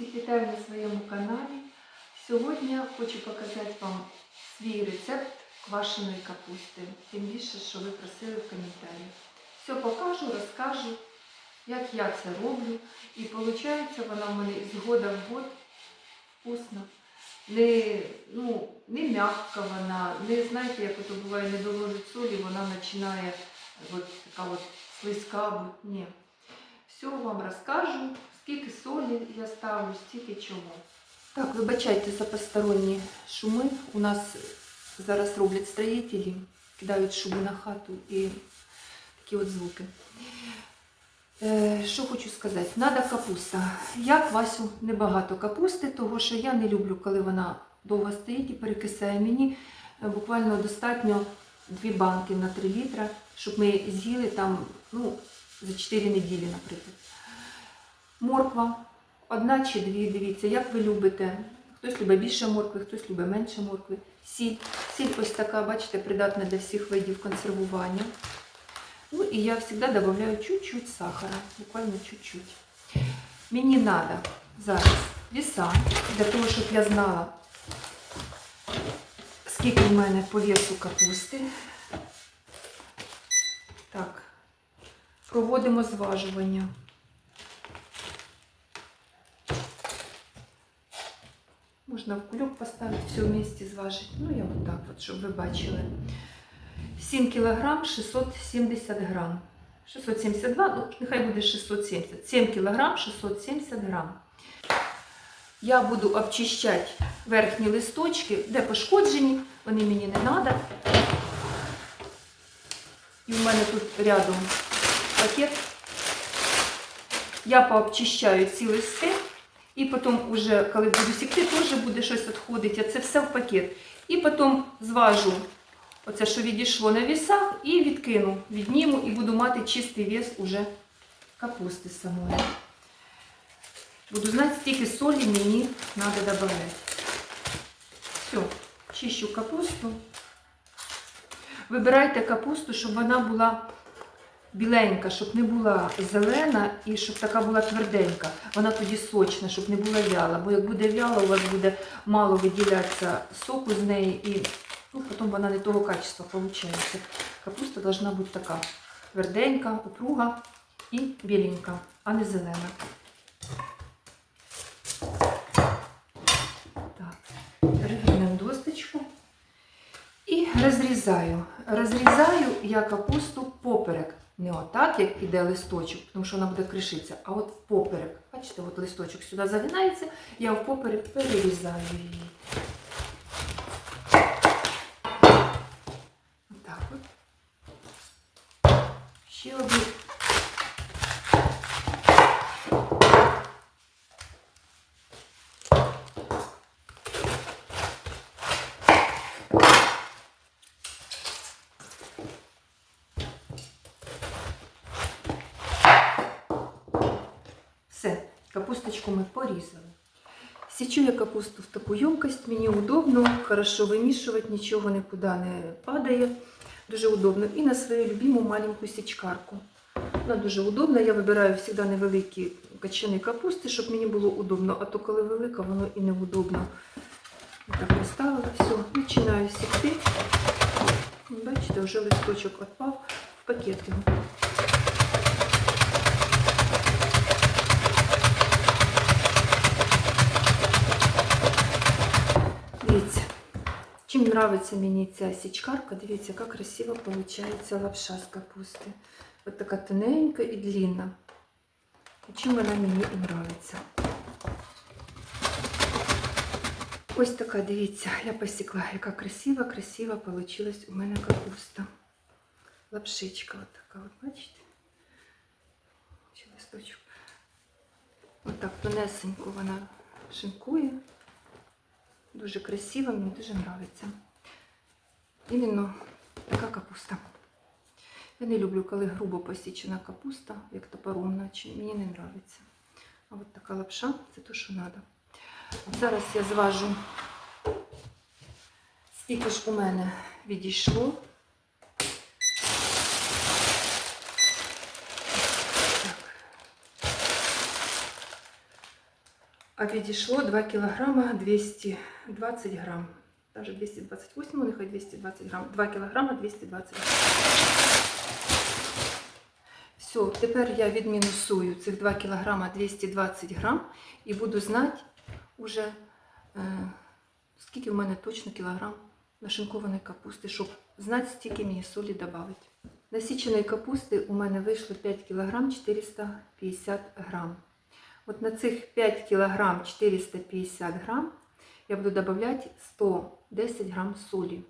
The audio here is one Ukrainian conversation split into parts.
Всіх вітаю на своєму каналі. Сьогодні хочу показати вам свій рецепт квашеної капусти. Тим більше, що ви просили в коментарях. Все покажу, розкажу, як я це роблю. І виходить, вона в мене з года в год вкусна. Не, ну, не м'яка вона, не знаєте, як ото буває, не доложить солі, вона починає от така от слизька. Ні. Все вам розкажу, скільки солі я ставлю, стільки чого. Так, вибачайте за посторонні шуми. У нас зараз роблять строїтелі, кидають шуми на хату і такі от звуки. Е, що хочу сказати, надо капуста. Я квасю небагато капусти, тому що я не люблю, коли вона довго стоїть і перекисає. Мені е, буквально достатньо дві банки на 3 літра, щоб ми з'їли там ну, за 4 неділі, наприклад. Морква одна чи дві, дивіться, як ви любите. Хтось любить більше моркви, хтось любить менше моркви. Сіль. Сіль ось така, бачите, придатна для всіх видів консервування. Ну і я завжди додаю чуть-чуть сахара, буквально чуть-чуть. Мені треба зараз віса, для того, щоб я знала, скільки в мене по весу капусти. Так, проводимо зважування. Можна в кульок поставити, все вместе зважити. Ну, я вот так от, щоб ви бачили. 7 кг 670 грам. 672, ну, нехай буде 670. 7 кг 670 грам. Я буду обчищати верхні листочки, де пошкоджені, вони мені не треба. І в мене тут рядом пакет. Я пообчищаю ці листи. І потім, уже, коли буду сікти, теж буде щось відходити. Це все в пакет. І потім зважу оце, що відійшло на вісах, і відкину, відніму, і буду мати чистий вес уже капусти самої. Буду знати, скільки солі мені треба додати. Все, чищу капусту. Вибирайте капусту, щоб вона була біленька, щоб не була зелена і щоб така була тверденька. Вона тоді сочна, щоб не була вяла. Бо як буде вяла, у вас буде мало виділятися соку з неї і ну, потім вона не того качества виходить. Капуста повинна бути така тверденька, упруга і біленька, а не зелена. І розрізаю. Розрізаю я капусту поперек. Не отак, як іде листочок, тому що вона буде кришитися, а от впоперек. Бачите, от листочок сюди загинається, я впоперек перерізаю її. Отак от. Ще одну. Все, капусточку ми порізали. Січу я капусту в таку ємкость, мені удобно, хорошо вимішувати, нічого нікуди не падає. Дуже удобно. І на свою любиму маленьку січкарку. Вона дуже удобна. Я вибираю завжди невеликі качани капусти, щоб мені було удобно. А то коли велика, воно і неудобно. Так поставила, все, починаю сікти. Бачите, вже листочок відпав в пакет його. Подобається мені ця січкарка, дивіться, яка красиво виходить лапша з капусти. Ось така тоненька і длинна. Чим вона мені і подобається. Ось така, дивіться, я посікла, яка красива вийшла у мене капуста. Лапшичка от така, от бачите? Ще листочок. Отак тонесенько вона шинкує. Дуже красиво, мені дуже подобається. Іменно така капуста. Я не люблю, коли грубо посічена капуста, як топором, наче мені не подобається. А от така лапша це те, що треба. Зараз я зважу, скільки ж у мене відійшло. А відійшло 2 кг 220 грам. Даже 228, ну, нехай 220 грам. 2 кг 220 грам. Все, тепер я відмінусую цих 2 кг 220 грам і буду знати уже, е, скільки в мене точно кілограм нашинкованої капусти, щоб знати, стільки мені солі додати. Насіченої капусти у мене вийшло 5 кг 450 грам. От на цих 5 кг 450 грам я буду додавати 110 грам солі.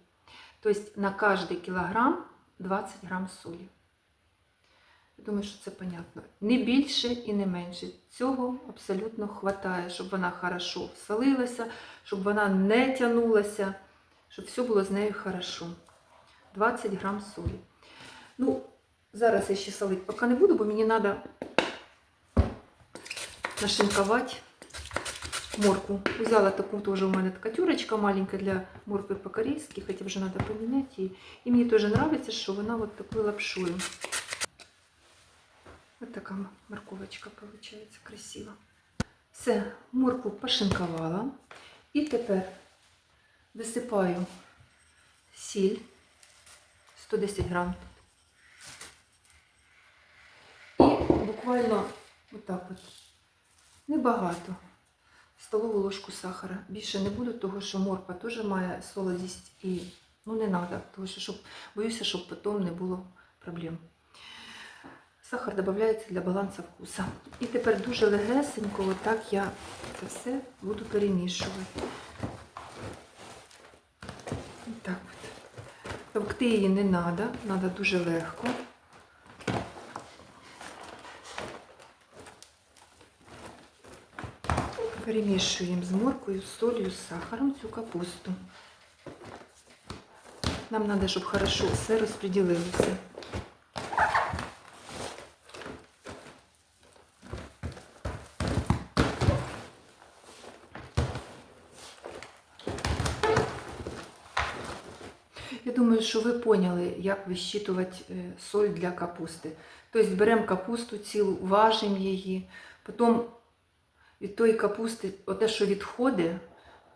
Тобто на кожний кілограм 20 грам солі. Я думаю, що це понятно. Не більше і не менше. Цього абсолютно вистачає, щоб вона хорошо солилася, щоб вона не тягнулася, щоб все було з нею хорошо. 20 грам солі. Ну, зараз я ще солити поки не буду, бо мені треба нашинковать морку. Взяла таку тоже у мене така тюрочка маленька для моркви по-корейски, хотя вже треба поміняти її. І мені теж подобається, що вона вот такою лапшою. Ось така морковочка виходить красива. Все, морку пошинкувала. І тепер висипаю сіль 110 грам тут. І буквально отак от. Небагато. Столову ложку сахара. Більше не буду, тому що морква теж має солодість і ну не треба, тому що щоб, боюся, щоб потім не було проблем. Сахар додається для балансу вкуса. І тепер дуже легесенько, отак я це все буду перемішувати. Так от. Товкти її не треба, треба дуже легко. Перемішуємо з моркою, солью, з сахаром цю капусту. Нам треба, щоб хорошо все розподілилося. Я думаю, що ви поняли, як вищитувати е, соль для капусти. Тобто беремо капусту цілу, важимо її, потім від тої капусти, оте, що відходить,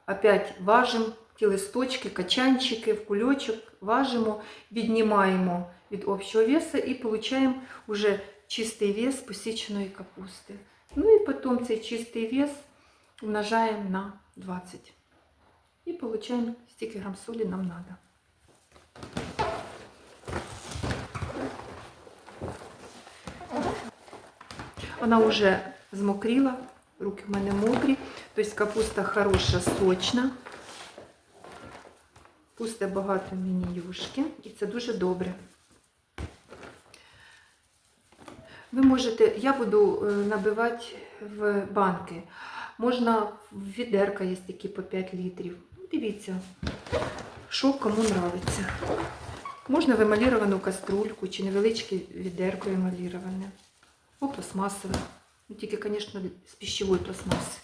опять важимо ті листочки, качанчики, в кульочок, важимо, віднімаємо від общого весу і отримуємо вже чистий вес посіченої капусти. Ну і потім цей чистий вес умножаємо на 20. І отримуємо стільки грам солі нам треба. Вона вже змокріла, руки в мене мокрі, тобто капуста хороша, сочна. Пусте багато мені юшки, і це дуже добре. Ви можете, я буду е, набивати в банки. Можна в відерка є такі по 5 літрів. Дивіться, що кому нравиться. Можна в емаліровану каструльку чи невеличке відерко емаліроване. О, пластмасове. Ну, тільки, звісно, з пищевої пластмаси.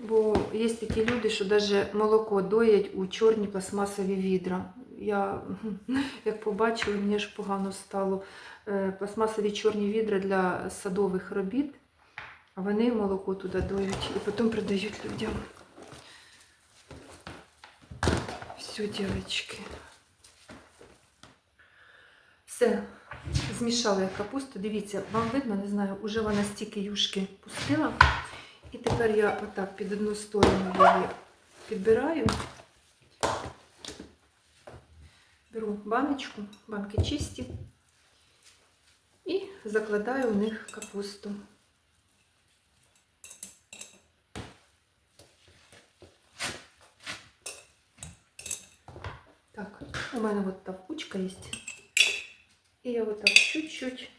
Бо є такі люди, що навіть молоко доять у чорні пластмасові відра. Я як побачила, мені ж погано стало. Е, Пластмасові чорні відра для садових робіт, а вони молоко туди доють і потім продають людям. Все, дівчатки. Все, змішала я капусту. Дивіться, вам видно, не знаю, уже вона стільки юшки пустила. І тепер я отак під одну сторону її підбираю. Беру баночку, банки чисті і закладаю в них капусту. Так, у мене вот та кучка есть. И я вот так чуть-чуть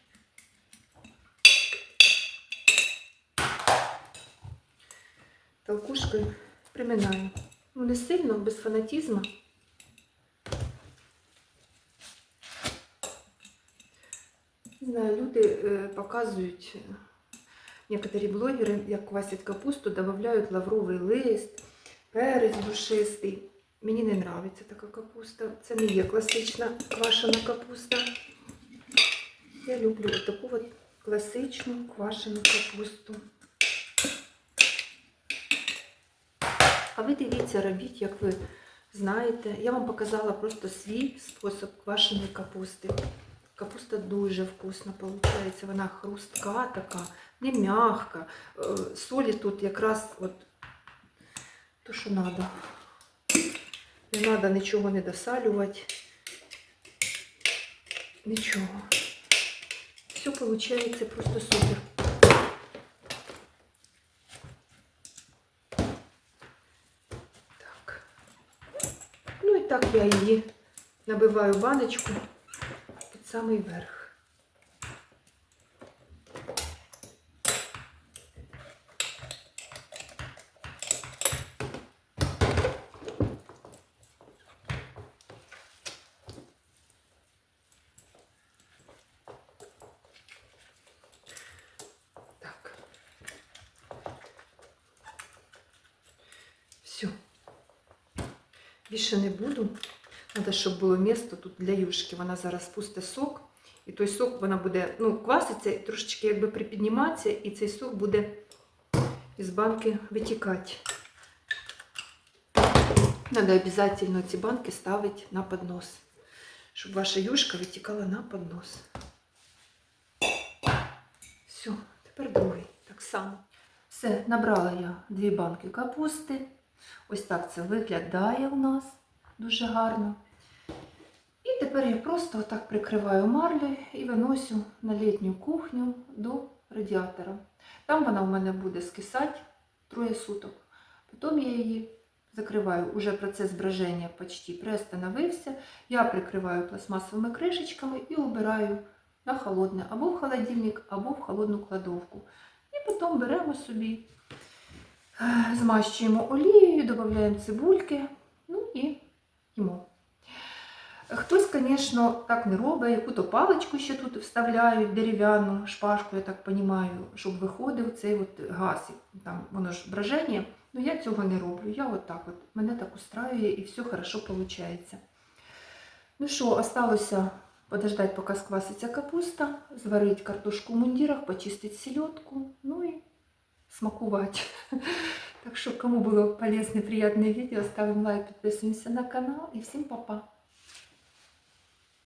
толкушкою приминаю. Ну, не сильно, без фанатізму. Знаю, люди е, показують, е, некоторі блогери, як квасять капусту, додають лавровий лист, перець душистий. Мені не подобається така капуста. Це не є класична квашена капуста. Я люблю таку от класичну квашену капусту. А ви дивіться, робіть, як ви знаєте. Я вам показала просто свій спосіб квашеної капусти. Капуста дуже вкусна виходить. Вона хрустка така, не м'ягка. Е, Солі тут якраз от то, що треба. Не треба нічого не досалювати. Нічого. Все виходить просто супер. Так. Ну і так я її набиваю баночку під самий верх. Так. Все. Більше не буду. Треба, щоб було місто тут для юшки. Вона зараз пусте сок. І той сок вона буде ну, кваситься і трошечки якби припідніматися, і цей сок буде із банки витікати. Треба обов'язково ці банки ставити на поднос, щоб ваша юшка витікала на поднос. Все, тепер другий. Так само. Все, набрала я дві банки капусти. Ось так це виглядає у нас дуже гарно. І тепер я просто отак прикриваю марлею і виносю на літню кухню до радіатора. Там вона у мене буде скисати троє суток. Потім я її закриваю. Уже процес броження почти приостановився. Я прикриваю пластмасовими кришечками і убираю на холодне або в холодильник, або в холодну кладовку. І потім беремо собі, змащуємо олією, додаємо цибульки, ну і їмо. Хтось, звісно, так не робить, яку-то паличку ще тут вставляють, дерев'яну шпажку, я так розумію, щоб виходив цей от газ. Там воно ж броження. Ну я цього не роблю. Я от от, мене так устраює і все хорошо виходить. Ну що, осталося подождать, поки скваситься капуста, зварити картошку в мундирах, почистити селедку, ну і смакувати. Так що, кому було полезне, приятное видео, ставим лайк, підписуємося на канал і всім па-па!